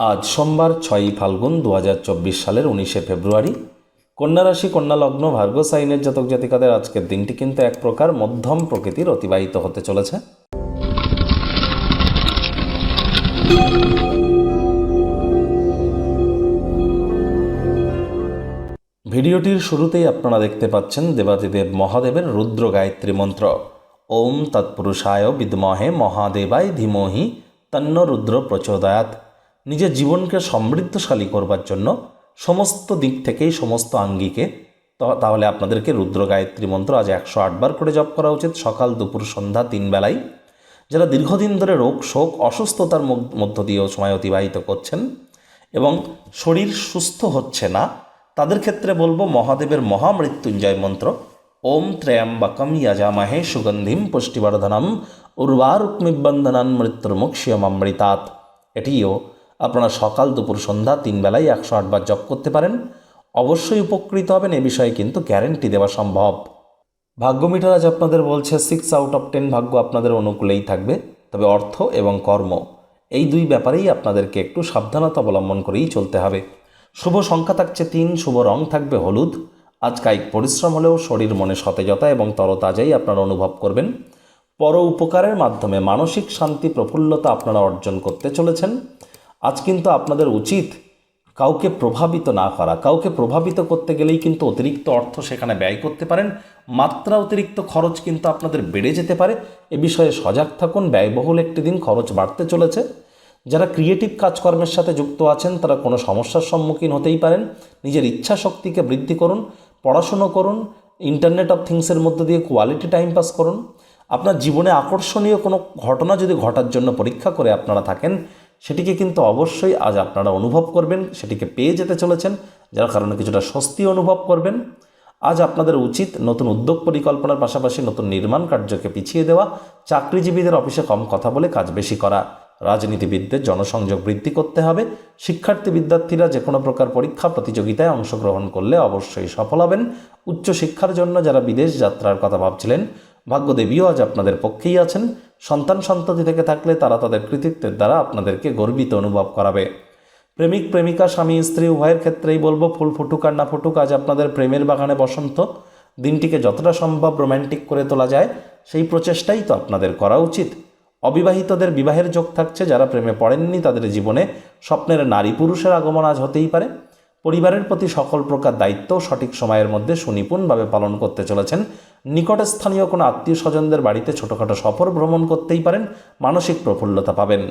আজ সোমবার ছয়ই ফাল্গুন দু হাজার চব্বিশ সালের উনিশে ফেব্রুয়ারি। কন্যা রাশি, কন্যা লগ্ন, ভার্গ সাইনের জাতক জাতিকাদের আজকের দিনটি কিন্তু এক প্রকার মধ্যম প্রকৃতির অতিবাহিত হতে চলেছে। ভিডিওটির শুরুতেই আপনারা দেখতে পাচ্ছেন দেবাদিদেব মহাদেবের রুদ্র গায়ত্রী মন্ত্র। ওম তৎপুরুষায় বিদ্মহে মহাদেবায় ধীমহি তন্ন রুদ্র প্রচোদয়াত নিজের জীবনকে সমৃদ্ধশালী করবার জন্য সমস্ত দিক থেকেই সমস্ত আঙ্গিকে তাহলে আপনাদেরকে রুদ্র গায়ত্রী মন্ত্র আজ একশো আটবার করে জপ করা উচিত। সকাল, দুপুর, সন্ধ্যা, তিন বেলায় যারা দীর্ঘদিন ধরে রোগ, শোক, অসুস্থতার মধ্য- দিয়েও সময় অতিবাহিত করছেন এবং শরীর সুস্থ হচ্ছে না, তাদের ক্ষেত্রে বলব মহাদেবের মহামৃত্যুঞ্জয় মন্ত্র, ওম ত্রয়ম্বকম ইয়াজামহে সুগন্ধিম পুষ্টিবর্ধনম উর্বারুক্মিবন্ধনান মৃত্যুর্মুক্ষিয়মৃতাৎ এটিও আপনারা সকাল দুপুর সন্ধ্যা তিন বেলায় একশো আটবার জপ করতে পারেন। অবশ্যই উপকৃত হবেন, এ বিষয়ে কিন্তু গ্যারেন্টি দেওয়া সম্ভব। ভাগ্য মিটার আজ আপনাদের বলছে সিক্স আউট অফ টেন ভাগ্য আপনাদের অনুকূলেই থাকবে। তবে অর্থ এবং কর্ম, এই দুই ব্যাপারেই আপনাদেরকে একটু সাবধানতা অবলম্বন করেই চলতে হবে। শুভ সংখ্যা থাকছে তিন, শুভ রং থাকবে হলুদ। আজ কায়িক পরিশ্রম হলেও শরীর মনে সতেজতা এবং তরতাজাই আপনারা অনুভব করবেন। পর উপকারের মাধ্যমে মানসিক শান্তি, প্রফুল্লতা আপনারা অর্জন করতে চলেছেন। আজ কিন্তু আপনাদের উচিত কাউকে প্রভাবিত না করা। কাউকে প্রভাবিত করতে গেলেই কিন্তু অতিরিক্ত অর্থ সেখানে ব্যয় করতে পারেন। মাত্রা অতিরিক্ত খরচ কিন্তু আপনাদের বেড়ে যেতে পারে। এ বিষয়ে সজাগ থাকুন। ব্যয়বহুল একটি দিন খরচ বাড়তে চলেছে। যারা ক্রিয়েটিভ কাজকর্মের সাথে যুক্ত আছেন, তারা কোনো সমস্যার সম্মুখীন হতেই পারেন। নিজের ইচ্ছা শক্তিকে বৃদ্ধি করুন, পড়াশুনো করুন ইন্টারনেট অফ থিংসের মধ্যে দিয়ে কোয়ালিটি টাইম পাস করুন। আপনার জীবনে আকর্ষণীয় কোনো ঘটনা যদি ঘটার জন্য পরীক্ষা করে আপনারা থাকেন সেটিকে কিন্তু অবশ্যই আজ আপনারা অনুভব করবেন, সেটিকে পেয়ে যেতে চলেছেন, যার কারণে কিছুটা স্বস্তি অনুভব করবেন। আজ আপনাদের উচিত নতুন উদ্যোগ পরিকল্পনার পাশাপাশি নতুন নির্মাণ কার্যকে পিছিয়ে দেওয়া, চাকরিজীবীদের অফিসে কম কথা বলে কাজ বেশি করা। রাজনীতিবিদদের জনসংযোগ বৃদ্ধি করতে হবে, শিক্ষার্থী বিদ্যার্থীরা যে কোনো প্রকার পরীক্ষা প্রতিযোগিতায় অংশগ্রহণ করলে অবশ্যই সফল হবেন। উচ্চশিক্ষার জন্য যারা বিদেশ যাত্রার কথা ভাবছিলেন ভাগ্যদেবীও আজ আপনাদের পক্ষেই আছেন। সন্তান সন্ততি থেকে থাকলে তারা তাদের কৃতিত্বের দ্বারা আপনাদেরকে গর্বিত অনুভব করাবে। প্রেমিক, প্রেমিকা, স্বামী, স্ত্রী, উভয়ের ক্ষেত্রেই বলব, ফুল ফুটুক আর না ফুটুক, আজ আপনাদের প্রেমের বাগানে বসন্ত। দিনটিকে যতটা সম্ভব রোম্যান্টিক করে তোলা যায়, সেই প্রচেষ্টাই তো আপনাদের করা উচিত। অবিবাহিতদের বিবাহের যোগ থাকছে, যারা প্রেমে পড়েননি, তাদের জীবনে স্বপ্নের নারী পুরুষের আগমন আজ হতেই পারে। পরিবারের প্রতি সকল প্রকার দায়িত্ব সঠিক সময়ের মধ্যে সুনিপুণভাবে পালন করতে চলেছেন নিকটে স্থানীয় কোনো আত্মীয় স্বজনদের বাড়িতে ছোটোখাটো সফর ভ্রমণ করতেই পারেন মানসিক প্রফুল্লতা পাবেন।